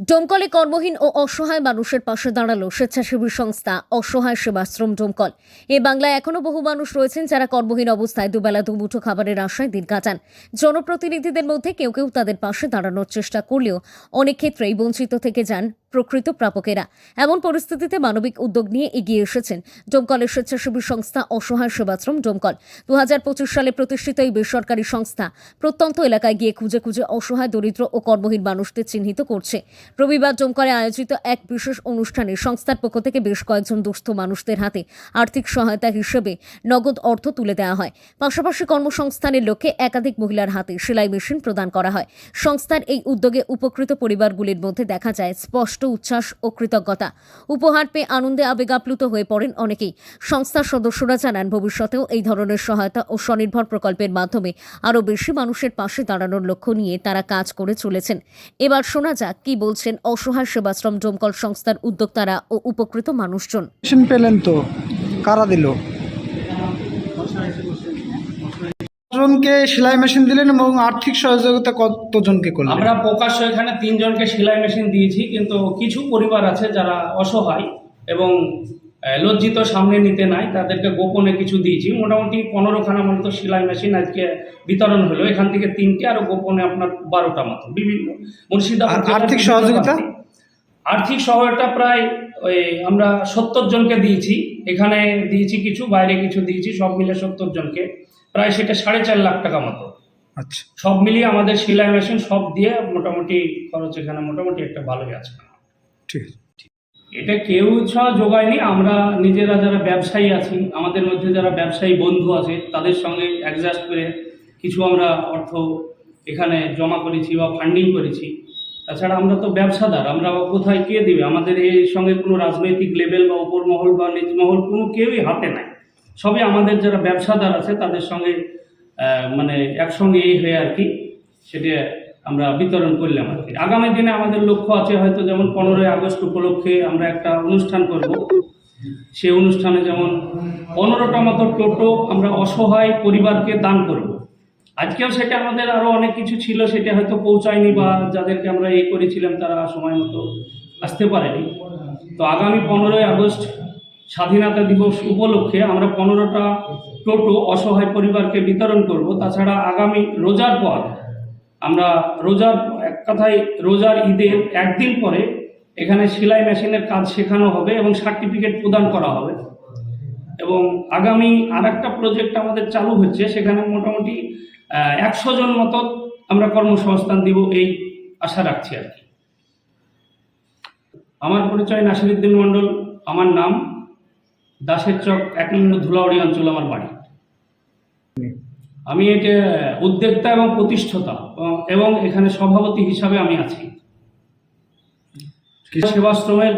ডোমকলে কর্মহীন ও অসহায় মানুষের পাশে দাঁড়াল স্বেচ্ছাসেবী সংস্থা অসহায় সেবাশ্রম ডোমকল। এ বাংলায় এখনও বহু মানুষ রয়েছেন যারা কর্মহীন অবস্থায় দুবেলা দুমুঠো খাবারের আশায় দিন কাটান। জনপ্রতিনিধিদের মধ্যে কেউ কেউ তাদের পাশে দাঁড়ানোর চেষ্টা করলেও অনেক ক্ষেত্রেই বঞ্চিত থেকে যান প্রকৃত প্রাপকেরা। এমন পরিস্থিতিতে মানবিক উদ্যোগ নিয়ে এগিয়ে এসেছেন ডোমকলের স্বেচ্ছাসেবী সংস্থা অসহায় সেবাশ্রম ডোমকল। দু সালে প্রতিষ্ঠিত এই বেসরকারি সংস্থা প্রত্যন্ত এলাকায় গিয়ে খুঁজে খুঁজে অসহায়, দরিদ্র ও কর্মহীন মানুষদের চিহ্নিত করছে। রবিবার ডোমকলে আয়োজিত এক বিশেষ অনুষ্ঠানে সংস্থার পক্ষ থেকে বেশ কয়েকজন দুস্থ মানুষদের হাতে আর্থিক সহায়তা হিসেবে নগদ অর্থ তুলে দেওয়া হয়। পাশাপাশি কর্মসংস্থানের লক্ষ্যে একাধিক মহিলার হাতে সেলাই মেশিন প্রদান করা হয়। সংস্থার এই উদ্যোগে উপকৃত পরিবারগুলির মধ্যে দেখা যায় স্পষ্ট উচ্ছ্বাস ও কৃতজ্ঞতা। উপহার পেয়ে আনন্দে আবেগাপ্লুত হয়ে পড়েন অনেকেই। সংস্থার সদস্যরা জানান, ভবিষ্যতেও এই ধরনের সহায়তা ও স্বনির্ভর প্রকল্পের মাধ্যমে আরও বেশি মানুষের পাশে দাঁড়ানোর লক্ষ্য নিয়ে তারা কাজ করে চলেছেন। এবার শোনা যাক কি বলছেন অসহায় সেবাশ্রম ডোমকল সংস্থার উদ্যোক্তারা ও উপকৃত মানুষজন। পেলেন তো। কারা দিল? জনকে সেলাই মেশিন দিলেন এবং আর্থিক সহযোগিতা কতজনকে করলেন? আমরা প্রকাশ্য এখানে তিনজনকে সেলাই মেশিন দিয়েছি কিন্তু কিছু পরিবার আছে যারা অসহায় এবং লজ্জিত সামনে নিতে নাই তাদেরকে গোপনে কিছু দিয়েছি। মোটামুটি পনেরোখানা মতো সেলাই মেশিন আজকে বিতরণ হলো। এখান থেকে তিনটে আর গোপনে আপনার বারোটা মতো। বিভিন্ন মুর্শিদাবাদ আর্থিক সহযোগিতা? আর্থিক সহায়তা প্রায় ওই আমরা সত্তর জনকে দিয়েছি। এখানে দিয়েছি কিছু বাইরে কিছু দিয়েছি সব মিলে সত্তর জনকে। প্রায় সেটা সাড়ে চার লাখ টাকা মতো। আচ্ছা। সব মিলিয়ে আমাদের সেলাই মেশিন সব দিয়ে মোটামুটি খরচ এখানে মোটামুটি একটা ভালোই আছে। ঠিক। আছে এটা কেউ ছাড়া যোগায়নি আমরা নিজেরা যারা ব্যবসায়ী আছি আমাদের মধ্যে যারা ব্যবসায়ী বন্ধু আছে তাদের সঙ্গে অ্যাডজাস্ট করে কিছু আমরা অর্থ এখানে জমা করেছি বা ফান্ডিং করেছি। তাছাড়া আমরা তো ব্যবসাদার আমরা কোথায় কে দিবে? আমাদের এর সঙ্গে কোনো রাজনৈতিক লেভেল বা উপর মহল বা নিচ মহল কোনো কেউই হাতে নাই। সবই আমাদের যারা ব্যবসাদার আছে, তাদের সঙ্গে মানে একসঙ্গে এই হয়ে আর কি, সেটা আমরা বিতরণ করলাম আর কি। আগামী দিনে আমাদের লক্ষ্য আছে হয়তো যেমন পনেরোই আগস্ট উপলক্ষে আমরা একটা অনুষ্ঠান করব। সেই অনুষ্ঠানে যেমন পনেরোটা মতো টোটো আমরা অসহায় পরিবারকে দান করব। আজকেও সেটা আমাদের আরও অনেক কিছু ছিল, সেটা হয়তো পৌঁছায়নি বা যাদেরকে আমরা এ করেছিলাম, তারা সময় মতো আসতে পারেনি। তো আগামী পনেরোই আগস্ট স্বাধীনতা দিবস উপলক্ষে আমরা পনেরোটা টোটো অসহায় পরিবারকে বিতরণ করব। তাছাড়া আগামী রোজার পর আমরা রোজার, এক কথায় রোজার ঈদের একদিন পরে এখানে সেলাই মেশিনের কাজ শেখানো হবে এবং সার্টিফিকেট প্রদান করা হবে। এবং আগামী আর একটা প্রজেক্ট আমাদের চালু হচ্ছে, সেখানে মোটামুটি একশো জন মতো আমরা কর্মসংস্থান দিব এই আশা রাখছি আর কি। আমার পরিচয় নাসিরুদ্দিন মণ্ডল, আমার নাম দাসের চক এক নম্বর ধুলাউড়ি অঞ্চল আমার বাড়ি। আমি এটা উদ্যোক্তা এবং প্রতিষ্ঠাতা এবং এখানে সভাপতি হিসাবে আমি আছি। সেবাশ্রমের